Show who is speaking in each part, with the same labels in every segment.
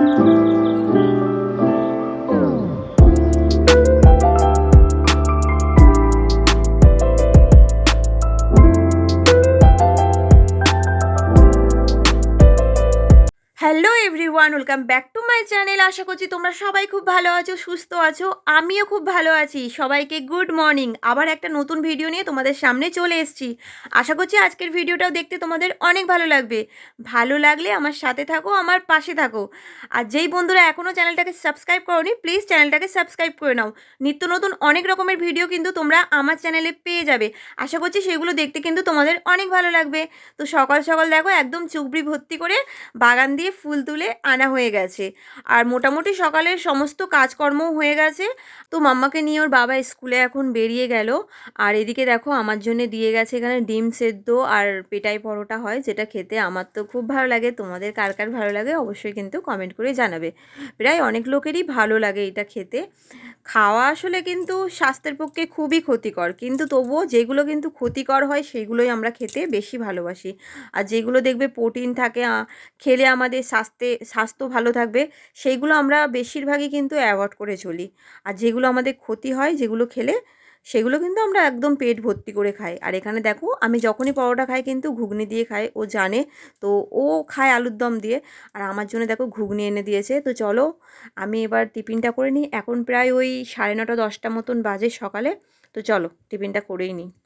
Speaker 1: Mm-hmm. Everyone welcome back to my channel আশা করছি তোমরা সবাই খুব ভালো আছো, সুস্থ আছো, আমিও খুব ভালো আছি। সবাইকে গুড মর্নিং আবার একটা নতুন ভিডিও নিয়ে তোমাদের সামনে চলে এসেছি। আশা করছি আজকের ভিডিওটাও দেখতে তোমাদের অনেক ভালো লাগবে। ভালো লাগলে আমার সাথে থাকো, আমার পাশে থাকো। আর যেই বন্ধুরা এখনও চ্যানেলটাকে সাবস্ক্রাইব করোনি প্লিজ চ্যানেলটাকে সাবস্ক্রাইব করে নাও। নিত্য নতুন অনেক রকমের ভিডিও কিন্তু তোমরা আমার চ্যানেলে পেয়ে যাবে। আশা করছি সেগুলো দেখতে কিন্তু তোমাদের অনেক ভালো লাগবে। তো সকাল সকাল দেখো, একদম চুবড়ি ভর্তি করে বাগান দিয়ে ফুল তুলে আনা হয়ে গেছে। আর মোটামুটি সকালের সমস্ত কাজকর্মও হয়ে গেছে। তো মাম্মাকে নিয়ে ওর বাবা স্কুলে এখন বেরিয়ে গেল। আর এদিকে দেখো আমার জন্য দিয়ে গেছে এখানে ডিম সেদ্ধ আর পেটাই পরোটা হয়, যেটা খেতে আমার তো খুব ভালো লাগে। তোমাদের কার কার ভালো লাগে অবশ্যই কিন্তু কমেন্ট করে জানাবে। প্রায় অনেক লোকেরই ভালো লাগে এটা খেতে। খাওয়া আসলে কিন্তু স্বাস্থ্যের পক্ষে খুবই ক্ষতিকর। কিন্তু তবুও যেগুলো কিন্তু ক্ষতিকর হয় সেগুলোই আমরা খেতে বেশি ভালোবাসি। আর যেগুলো দেখবে প্রোটিন থাকে খেলে আমাদের স্বাস্থ্যে স্বাস্থ্য ভালো থাকবে, সেইগুলো আমরা বেশিরভাগই কিন্তু অ্যাভয়েড করে চলি। আর যেগুলো আমাদের ক্ষতি হয়, যেগুলো খেলে সেগুলো কিন্তু আমরা একদম পেট ভর্তি করে খাই। আর এখানে দেখো, আমি যখনই পরোটা খাই কিন্তু ঘুগনি দিয়ে খাই, ও জানে, তো ও খায় আলুর দম দিয়ে। আর আমার জন্য দেখো, ঘুগনি এনে দিয়েছে। তো চলো, আমি এবার টিফিনটা করে নিই। এখন প্রায় ওই সাড়ে নটা দশটা মতন বাজে সকালে। তো চলো, টিফিনটা করেই নিই।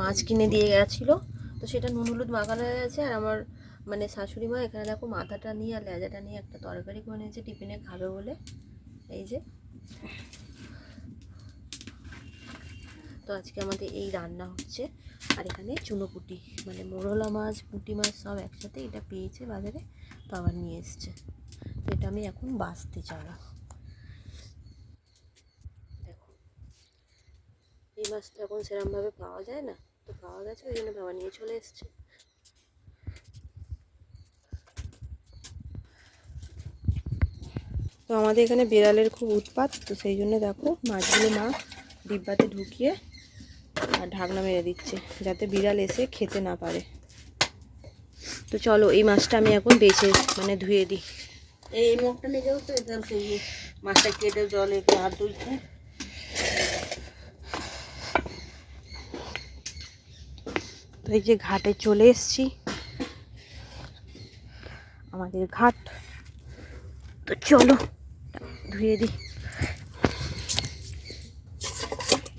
Speaker 1: মাছ কিনে দিয়ে গেছিল। তো সেটা নুন হলুদ মাখানো গেছে আর আমার মানে শাশুড়ি মা এখানে দেখো মাথাটা নিয়ে আর লেজাটা নিয়ে একটা তরকারি করে নিয়েছে, টিফিনে খাবে বলে। এই যে। তো আজকে আমাদের এই রান্না হচ্ছে। আর এখানে চুনোপুটি মানে মোরলা মাছ, পুঁটি মাছ সব একসাথে এটা পেয়েছে বাজারে, তো আবার নিয়ে এসছে। তো এটা আমি এখন বাঁচতে চালা এই মাছটা এখন সেরমভাবে পাওয়া যায় না। তো পাওয়া গেছে ওই জন্য বাবা নিয়ে চলে এসছে। তো আমাদের এখানে বিড়ালের খুব উৎপাত তো সেই জন্য দেখো মাছগুলো মা ডিব্বাতে ঢুকিয়ে আর ঢাকনা মেরে দিচ্ছে যাতে বিড়াল এসে খেতে না পারে। তো চলো এই মাছটা আমি এখন বেছে মানে ধুয়ে দিই।
Speaker 2: এই মুখটা নিয়ে যাও তো মাছটা কেটে জলে হাত ধুইছে।
Speaker 1: এই যে ঘাটে চলে এসছি। আমাদের ঘাট। তো চলো, ধুয়ে দিই।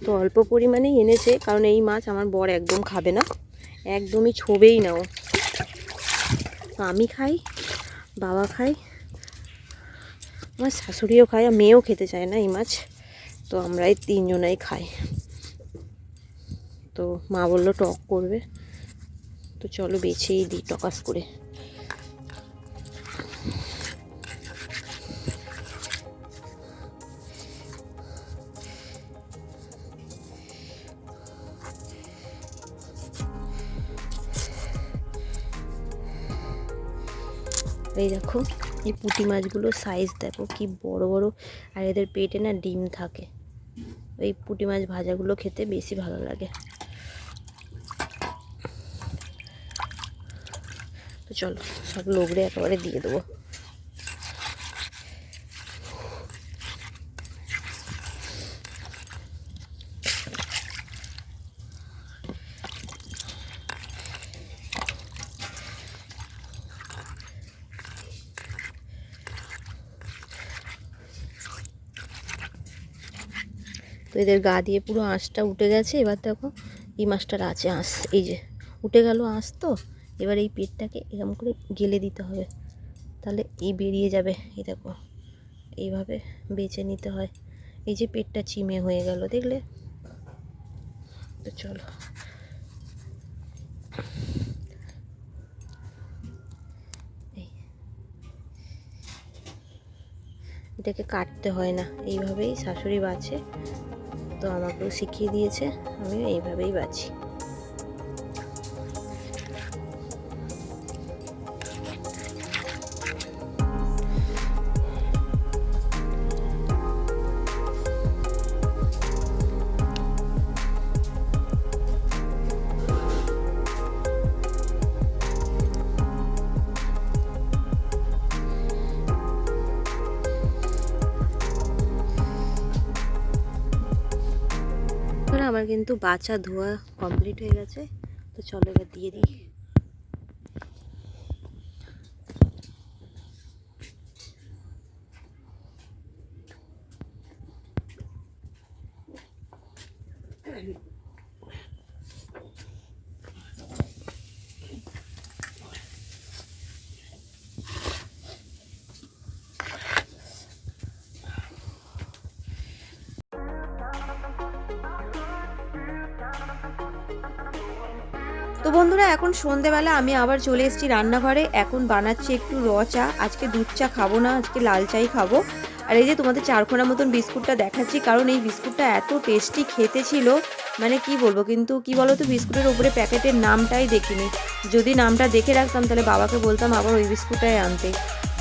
Speaker 1: তো অল্প পরিমাণেই এনেছে, কারণ এই মাছ আমার বর একদম খাবে না। একদমই ছোবেই না ও। আমি খাই, বাবা খাই আমার শাশুড়িও খায়, আর মেয়েও খেতে চায় না এই মাছ। তো আমরাই তিনজনাই খাই। তো মা বলল টক করবে। তো চলো বেছেই দিই টকাস করে। এই দেখো, এই পুঁটি মাছগুলো সাইজ দেখো কি বড় বড়, আর এদের পেটে না ডিম থাকে। এই পুঁটি মাছ ভাজাগুলো খেতে বেশি ভালো লাগে। তো চলো, সব লোগড়ে একেবারে দিয়ে দেবো। তো এদের গা দিয়ে পুরো আঁশটা উঠে গেছে, এবার দেখো এই মাছটার আছে আঁশ, এই যে উঠে গেল আঁশ তো। এবার এই পেটটাকে এরকম করে গেলে দিতে হবে। তাহলে এই বেরিয়ে যাবে, এই দেখো। এইভাবে বেছে নিতে হয়। এই যে পেটটা চিমে হয়ে গেল, দেখলে? তো চলো। এটাকে কাটতে হয় না। এইভাবেই শাশুড়ি বাঁচে। তো আমাকেও শিখিয়ে দিয়েছে, আমিও এইভাবেই বাঁচি। আমার কিন্তু বাচা ধোয়া কমপ্লিট হয়ে গেছে। তো চলো এবার দিয়ে দিই। তো বন্ধুরা, এখন সন্ধেবেলা, আমি আবার চলে এসেছি রান্নাঘরে। এখন বানাচ্ছি একটু র চা। আজকে দুধ চা খাব না, আজকে লাল চাই খাব। আর এই যে তোমাদের চারখোনার মতন বিস্কুটটা দেখাচ্ছি, কারণ এই বিস্কুটটা এত টেস্টি খেতে ছিল। মানে কি বলব, কিন্তু কি বলো তো বিস্কুটের উপরে প্যাকেটের নামটাই দেখিনি। যদি নামটা দেখে রাখতাম, তাহলে বাবাকে বলতাম আবার ওই বিস্কুটটাই আনতে।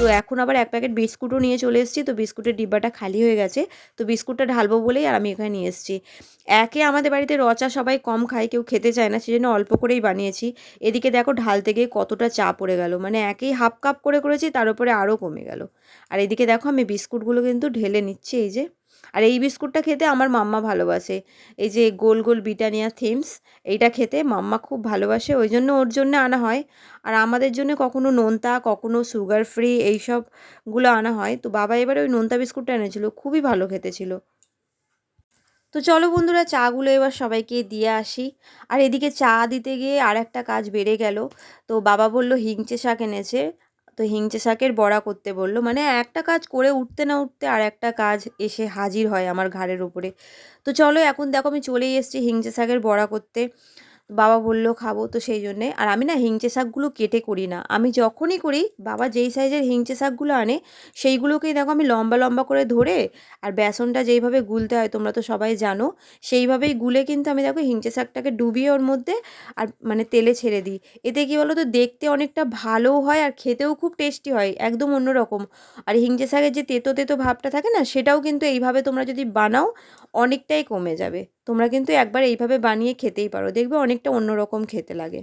Speaker 1: তো এখন আবার এক প্যাকেট বিস্কুটও নিয়ে চলে এসেছি। তো বিস্কুটের ডিব্বাটা খালি হয়ে গেছে। তো বিস্কুটটা ঢালবো বলেই আর আমি এখানে নিয়ে এসেছি। একে আমাদের বাড়িতে রচা সবাই কম খায়, কেউ খেতে চায় না, সেজন্য অল্প করেই বানিয়েছি। এদিকে দেখো ঢালতে গিয়ে কতটা চা পড়ে গেল। মানে একেই হাফ কাপ করে করেছি, তার উপরে আরও কমে গেল। আর এদিকে দেখো আমি বিস্কুটগুলো কিন্তু ঢেলে নিচ্ছি, এই যে। আর এই বিস্কুটটা খেতে আমার মাম্মা ভালোবাসে। এই যে গোল গোল বিটানিয়া থিমস, এইটা খেতে মাম্মা খুব ভালোবাসে। ওই জন্য ওর জন্য আনা হয়। আর আমাদের জন্য কখনো নোনতা, কখনো সুগার ফ্রি এইসবগুলো আনা হয়। তো বাবা এবারে ওই নোনতা বিস্কুটটা এনেছিল। খুবই ভালো খেতে ছিল। তো চলো বন্ধুরা, চাগুলো এবার সবাইকে দিয়ে আসি। আর এদিকে চা দিতে গিয়ে আর একটা কাজ বেড়ে গেল। তো বাবা বলল, হিংচে শাক এনেছে। তো হিংচে শাকের বড়া করতে বলল মানে একটা কাজ করে উঠতে না উঠতে আর একটা কাজ এসে হাজির হয় আমার ঘাড়ের ওপরে তো চলো এখন দেখো আমি চলেই এসেছি হিংচে শাকের বড়া করতে। বাবা বলল, খাব তো সেই জন্যে। আর আমি না হিংচে শাকগুলো কেটে করি না। আমি যখনই করি, বাবা যেই সাইজের হিংচে শাকগুলো আনে, সেইগুলোকেই দেখো আমি লম্বা লম্বা করে ধরে, আর বেসনটা যেইভাবে গুলতে হয়, তোমরা তো সবাই জানো, সেইভাবেই গুলে কিন্তু আমি দেখো হিংচে শাকটাকে ডুবিয়ে ওর মধ্যে, আর মানে তেলে ছেড়ে দিই। এতে কী বলো তো দেখতে অনেকটা ভালোও হয় আর খেতেও খুব টেস্টি হয়, একদম অন্যরকম। আর হিংচে শাকের যে তেতো তেতো ভাবটা থাকে না, সেটাও কিন্তু এইভাবে তোমরা যদি বানাও, অনেকটাই কমে যাবে। তোমরা কিন্তু একবার এইভাবে বানিয়ে খেতেই পারো। দেখবে অনেকটা অন্যরকম খেতে লাগে।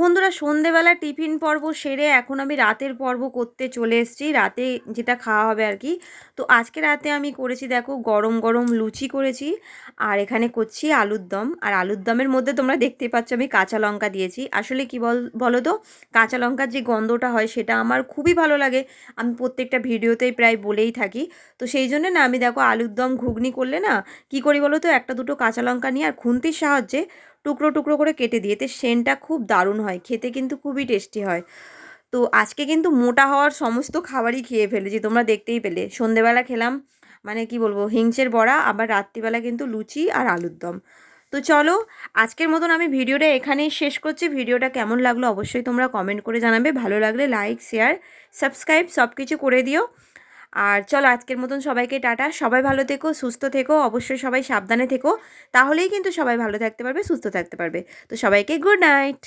Speaker 1: বন্ধুরা, সন্ধেবেলা টিফিন পর্ব সেরে এখন আমি রাতের পর্ব করতে চলে এসেছি। রাতে যেটা খাওয়া হবে আর কি। তো আজকে রাতে আমি করেছি দেখো গরম গরম লুচি করেছি আর এখানে করছি আলুর দম। আর আলুর দমের মধ্যে তোমরা দেখতে পাচ্ছ আমি কাঁচা লঙ্কা দিয়েছি। আসলে কি বল, বলো তো? কাঁচা লঙ্কার যে গন্ধটা হয় সেটা আমার খুবই ভালো লাগে। আমি প্রত্যেকটা ভিডিওতেই প্রায় বলেই থাকি। তো সেই জন্য না আমি দেখো আলুর দম ঘুগনি করলে না কি করি বলো তো? একটা দুটো কাঁচা লঙ্কা নিয়ে আর খুন্তির সাহায্যে টুকরো টুকরো করে কেটে দিই এতে সেন্টটা খুব দারুণ হয়, খেতে কিন্তু খুবই টেস্টি হয়। তো আজকে কিন্তু মোটা হওয়ার সমস্ত খাবারই খেয়ে ফেলেছি, তোমরা দেখতেই পেলে। সন্ধেবেলা খেলাম মানে কি বলব, হিংসের বড়া, আবার রাত্রিবেলা কিন্তু লুচি আর আলুর দম। তো চলো, আজকের মতন আমি ভিডিওটা এখানেই শেষ করছি। ভিডিওটা কেমন লাগল অবশ্যই তোমরা কমেন্ট করে জানাবে। ভালো লাগলে লাইক, শেয়ার, সাবস্ক্রাইব সব কিছু করে দিও। আর চলো আজকের মতন সবাইকে টাটা। সবাই ভালো থেকো, সুস্থ থেকো, অবশ্যই সবাই সাবধানে থেকো। তাহলেই কিন্তু সবাই ভালো থাকতে পারবে, সুস্থ থাকতে পারবে। তো সবাইকে গুড নাইট